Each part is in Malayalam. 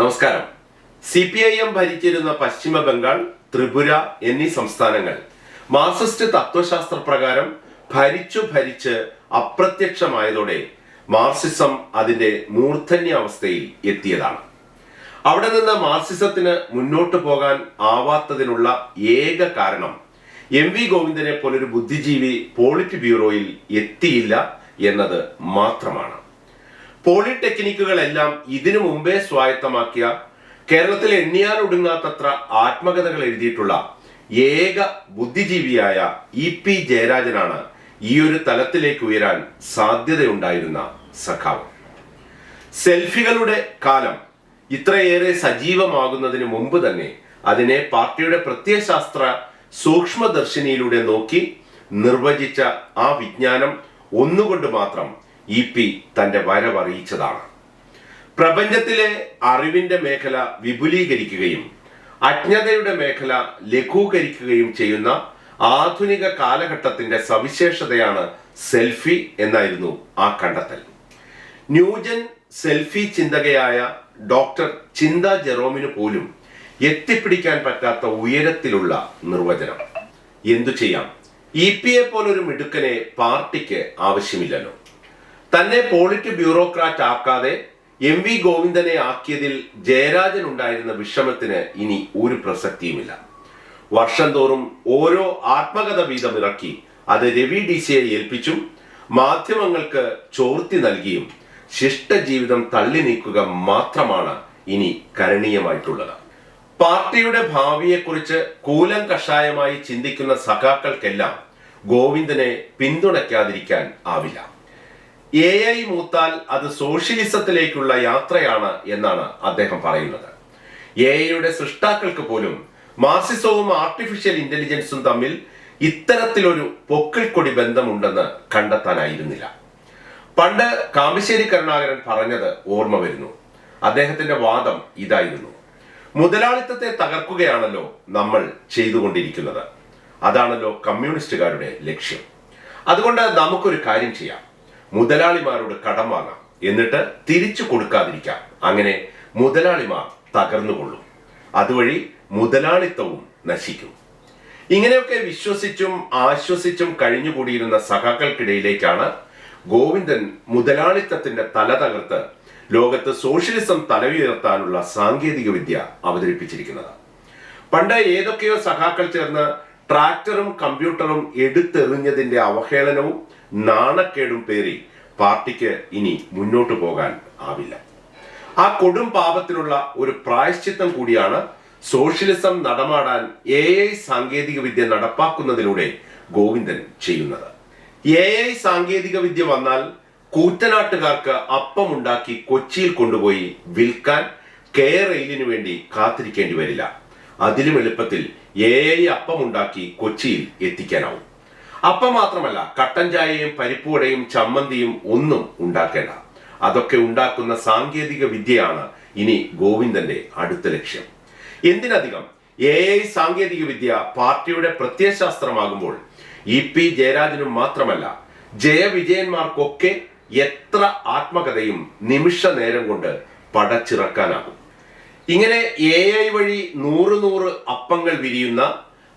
നമസ്കാരം. സി പി ഐ എം ഭരിച്ചിരുന്ന പശ്ചിമ ബംഗാൾ ത്രിപുര എന്നീ സംസ്ഥാനങ്ങൾ മാർസിസ്റ്റ് തത്വശാസ്ത്ര പ്രകാരം ഭരിച്ചു ഭരിച്ച് അപ്രത്യക്ഷമായതോടെ മാർസിസം അതിന്റെ മൂർധന്യാവസ്ഥയിൽ എത്തിയതാണ്. അവിടെ നിന്ന് മാർസിസത്തിന് മുന്നോട്ട് പോകാൻ ആവാത്തതിനുള്ള ഏക കാരണം എം വി ഗോവിന്ദനെ പോലൊരു ബുദ്ധിജീവി പോളിറ്റ് ബ്യൂറോയിൽ എത്തിയില്ല എന്നത് മാത്രമാണ്. പോളിടെക്നിക്കുകളെല്ലാം ഇതിനു മുമ്പേ സ്വായത്തമാക്കിയ കേരളത്തിൽ എണ്ണിയാൽ ഒടുങ്ങാത്തത്ര ആത്മകഥകൾ എഴുതിയിട്ടുള്ള ഏക ബുദ്ധിജീവിയായ ഇ പി ജയരാജനാണ് ഈ ഒരു തലത്തിലേക്ക് ഉയരാൻ സാധ്യതയുണ്ടായിരുന്ന സഖാവ്. സെൽഫികളുടെ കാലം ഇത്രയേറെ സജീവമാകുന്നതിന് മുമ്പ് തന്നെ അതിനെ പാർട്ടിയുടെ പ്രത്യയശാസ്ത്ര സൂക്ഷ്മദർശിനിയിലൂടെ നോക്കി നിർവചിച്ച ആ വിജ്ഞാനം ഒന്നുകൊണ്ട് മാത്രം ഇ പി തന്റെ വരവറിയിച്ചതാണ് പ്രപഞ്ചത്തിലെ അറിവിന്റെ മേഖല വിപുലീകരിക്കുകയും അജ്ഞതയുടെ മേഖല ലഘൂകരിക്കുകയും ചെയ്യുന്ന ആധുനിക കാലഘട്ടത്തിന്റെ സവിശേഷതയാണ് സെൽഫി എന്നായിരുന്നു ആ കണ്ടെത്തൽ. ന്യൂജൻ സെൽഫി ചിന്തകയായ ഡോക്ടർ ചിന്ത ജെറോമിന് പോലും എത്തിപ്പിടിക്കാൻ പറ്റാത്ത ഉയരത്തിലുള്ള നിർവചനം. എന്തു ചെയ്യാം? ഇ പി എ പോലൊരു മിടുക്കനെ പാർട്ടിക്ക് ആവശ്യമില്ലല്ലോ. തന്നെ പോളിറ്റ് ബ്യൂറോക്രാറ്റ് ആക്കാതെ എം വി ഗോവിന്ദനെ ആക്കിയതിൽ ജയരാജൻ ഉണ്ടായിരുന്ന വിഷമത്തിന് ഇനി ഒരു പ്രസക്തിയുമില്ല. വർഷം തോറും ഓരോ ആത്മകഥ വീതം ഇറക്കി അത് രവി ഡി സിയെ ഏൽപ്പിച്ചും മാധ്യമങ്ങൾക്ക് ചോർത്തി നൽകിയും ശിഷ്ടജീവിതം തള്ളി നീക്കുക മാത്രമാണ് ഇനി കരണീയമായിട്ടുള്ളത്. പാർട്ടിയുടെ ഭാവിയെക്കുറിച്ച് കൂലം കഷായമായി ചിന്തിക്കുന്ന സഖാക്കൾക്കെല്ലാം ഗോവിന്ദനെ പിന്തുണയ്ക്കാതിരിക്കാൻ ആവില്ല. എ ഐ മൂത്താൽ അത് സോഷ്യലിസത്തിലേക്കുള്ള യാത്രയാണ് എന്നാണ് അദ്ദേഹം പറയുന്നത്. എ ഐയുടെ സൃഷ്ടാക്കൾക്ക് പോലും മാർസിസവും ആർട്ടിഫിഷ്യൽ ഇന്റലിജൻസും തമ്മിൽ ഇത്തരത്തിലൊരു പൊക്കിൾക്കൊടി ബന്ധമുണ്ടെന്ന് കണ്ടെത്താനായിരുന്നില്ല. പണ്ട് കാമ്പശ്ശേരി കരുണാകരൻ പറഞ്ഞത് ഓർമ്മ വരുന്നു. അദ്ദേഹത്തിന്റെ വാദം ഇതായിരുന്നു. മുതലാളിത്തത്തെ തകർക്കുകയാണല്ലോ നമ്മൾ ചെയ്തുകൊണ്ടിരിക്കുന്നത്. അതാണല്ലോ കമ്മ്യൂണിസ്റ്റുകാരുടെ ലക്ഷ്യം. അതുകൊണ്ട് നമുക്കൊരു കാര്യം ചെയ്യാം. മുതലാളിമാരോട് കടം വാങ്ങാം. എന്നിട്ട് തിരിച്ചു കൊടുക്കാതിരിക്കാം. അങ്ങനെ മുതലാളിമാർ തകർന്നുകൊള്ളും. അതുവഴി മുതലാളിത്തവും നശിക്കും. ഇങ്ങനെയൊക്കെ വിശ്വസിച്ചും ആശ്വസിച്ചും കഴിഞ്ഞുകൂടിയിരുന്ന സഖാക്കൾക്കിടയിലേക്കാണ് ഗോവിന്ദൻ മുതലാളിത്തത്തിന്റെ തല തകർത്ത് ലോകത്ത് സോഷ്യലിസം തലയുയർത്താനുള്ള സാങ്കേതിക വിദ്യ അവതരിപ്പിച്ചിരിക്കുന്നത്. പണ്ട് ഏതൊക്കെയോ സഖാക്കൾ ചേർന്ന് ട്രാക്ടറും കമ്പ്യൂട്ടറും എടുത്തെറിഞ്ഞതിന്റെ അവഹേളനവും നാണക്കേടും പേറി പാർട്ടിക്ക് ഇനി മുന്നോട്ട് പോകാൻ ആവില്ല. ആ കൊടും പാപത്തിനുള്ള ഒരു പ്രായശ്ചിത്തം കൂടിയാണ് സോഷ്യലിസം നടമാടാൻ എ ഐ സാങ്കേതിക വിദ്യ നടപ്പാക്കുന്നതിലൂടെ ഗോവിന്ദൻ ചെയ്യുന്നത്. എ ഐ സാങ്കേതിക വിദ്യ വന്നാൽ കൂറ്റനാട്ടുകാർക്ക് അപ്പമുണ്ടാക്കി കൊച്ചിയിൽ കൊണ്ടുപോയി വിൽക്കാൻ കെയർ റെയിലിനു വേണ്ടി കാത്തിരിക്കേണ്ടി വരില്ല. അതിലും എളുപ്പത്തിൽ എ ഐ അപ്പമുണ്ടാക്കി കൊച്ചിയിൽ എത്തിക്കാനാവും. അപ്പം മാത്രമല്ല കട്ടൻ ചായയും പരിപ്പുവടയും ചമ്മന്തിയും ഒന്നും ഉണ്ടാക്കേണ്ട. അതൊക്കെ ഉണ്ടാക്കുന്ന സാങ്കേതിക വിദ്യയാണ് ഇനി ഗോവിന്ദന്റെ അടുത്ത ലക്ഷ്യം. എന്തിനധികം എ ഐ സാങ്കേതിക വിദ്യ പാർട്ടിയുടെ പ്രത്യയശാസ്ത്രമാകുമ്പോൾ ഇ പി ജയരാജനും മാത്രമല്ല ജയവിജയന്മാർക്കൊക്കെ എത്ര ആത്മകഥയും നിമിഷ നേരം കൊണ്ട് പടച്ചിറക്കാനാകും. ഇങ്ങനെ എ ഐ വഴി നൂറ് നൂറ് അപ്പങ്ങൾ വിരിയുന്ന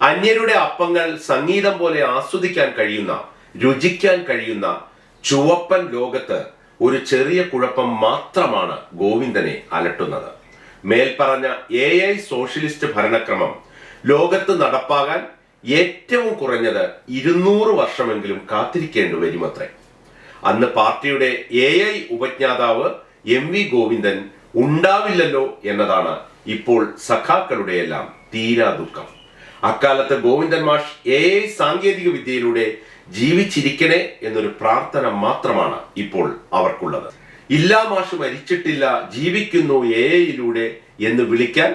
അന്യരുടെ അപ്പങ്ങൾ സംഗീതം പോലെ ആസ്വദിക്കാൻ കഴിയുന്ന രുചിക്കാൻ കഴിയുന്ന ചുവപ്പൻ ലോകത്ത് ഒരു ചെറിയ കുഴപ്പം മാത്രമാണ് ഗോവിന്ദനെ അലട്ടുന്നത്. മേൽപ്പറഞ്ഞ എ ഐ സോഷ്യലിസ്റ്റ് ഭരണക്രമം ലോകത്ത് നടപ്പാകാൻ ഏറ്റവും കുറഞ്ഞത് ഇരുന്നൂറ് വർഷമെങ്കിലും കാത്തിരിക്കേണ്ടി വരുമത്രേ. അന്ന് പാർട്ടിയുടെ എ ഐ ഉപജ്ഞാതാവ് എം വി ഗോവിന്ദൻ ഉണ്ടാവില്ലല്ലോ എന്നതാണ് ഇപ്പോൾ സഖാക്കളുടെയെല്ലാം തീരാ ദുഃഖം. അക്കാലത്ത് ഗോവിന്ദൻ മാഷ് ഐ സാങ്കേതിക വിദ്യയിലൂടെ ജീവിച്ചിരിക്കണേ എന്നൊരു പ്രാർത്ഥന മാത്രമാണ് ഇപ്പോൾ അവർക്കുള്ളത്. ഇല്ലാ മാഷ് മരിച്ചിട്ടില്ല ജീവിക്കുന്നു എ ഐയിലൂടെ എന്ന് വിളിക്കാൻ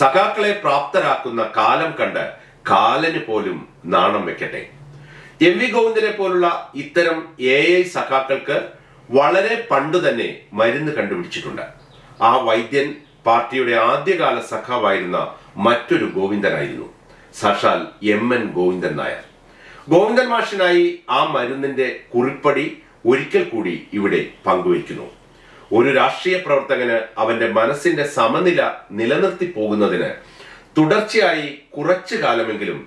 സഖാക്കളെ പ്രാപ്തരാക്കുന്ന കാലം കണ്ട് കാലന് പോലും നാണം വെക്കട്ടെ. എം വി ഗോവിന്ദനെ പോലുള്ള ഇത്തരം എ ഐ സഖാക്കൾക്ക് വളരെ പണ്ട് തന്നെ മരുന്ന് കണ്ടുപിടിച്ചിട്ടുണ്ട്. ആ വൈദ്യൻ പാർട്ടിയുടെ ആദ്യകാല സഖാവായിരുന്ന മറ്റൊരു ഗോവിന്ദനായിരുന്നു. സാക്ഷാൽ എം എൻ ഗോവിന്ദൻ നായർ. ഗോവിന്ദൻ മാഷിനായി ആ മരുന്നിന്റെ കുറിപ്പടി ഒരിക്കൽ കൂടി ഇവിടെ പങ്കുവയ്ക്കുന്നു. ഒരു രാഷ്ട്രീയ പ്രവർത്തകന് അവന്റെ മനസ്സിന്റെ സമനില നിലനിർത്തി പോകുന്നതിന് തുടർച്ചയായി കുറച്ചു കാലമെങ്കിലും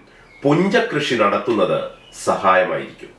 പുഞ്ചകൃഷി നടത്തുന്നത് സഹായമായിരിക്കും.